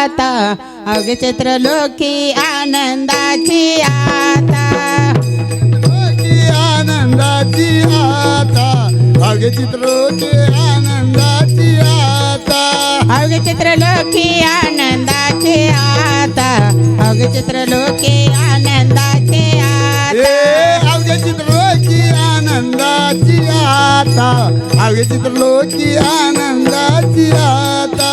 आता अवघे चित्र लोकी आनंदाची आता. की आनंदाची आता अगे चित्रोके आनंदाची आता. अवघे चित्र लोकी आनंदाचे आता अवघे चित्र लोकी आनंदाचे आता. अवघे चित्रलोकी आनंदाची आता अवघे चित्रलोकी आनंदाची आता.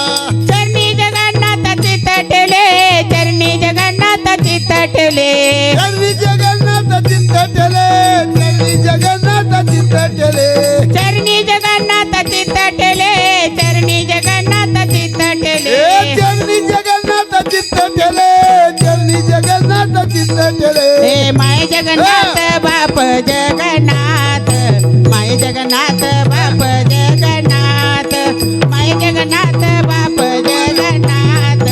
हे माय जगन्नाथ बाप जगन्नाथ माय जगन्नाथ बाप जगन्नाथ माय जगन्नाथ बाप जगन्नाथ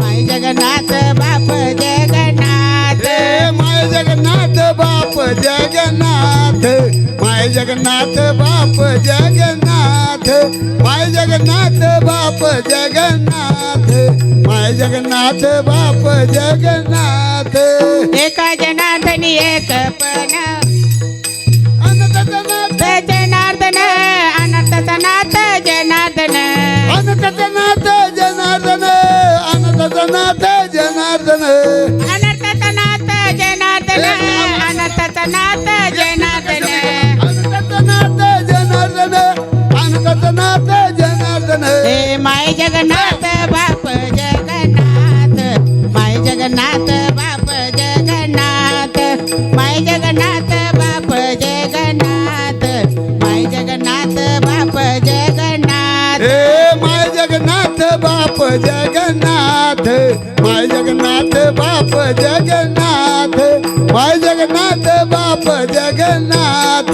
माय जगन्नाथ बाप जगन्नाथ। माय जगन्नाथ बाप जगन्नाथ माय जगन्नाथ बाप जगन्नाथ माय जगन्नाथ बाप जगन्नाथ माय जगन्नाथ बाप जगन्नाथ। एक जनार्दन अनंत सनाथ जनार्दन। अनंत सनाथ जनार्दन। अनंत सनाथ जनार्दन अनंत सनाथ जनार्दन। अनंत सनाथ जनार्दन अनंत जनार्दन। अनंत माय जगन्नाथ बाप जगन्नाथ माय जगन्नाथ। जगन्नाथ माय जगन्नाथ बाप जगन्नाथ माय जगन्नाथ बाप जगन्नाथ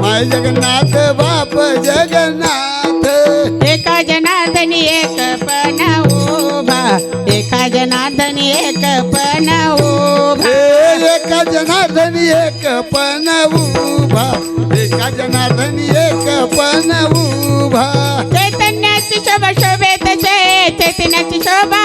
माय जगन्नाथ बाप जगन्नाथ। एका जनार्दनी एक पण उभा एका जनार्दनी एक पण उभा एका जनार्दनी एक पण उभा एका जनार्दनी एक पण उभा নাচি শোভা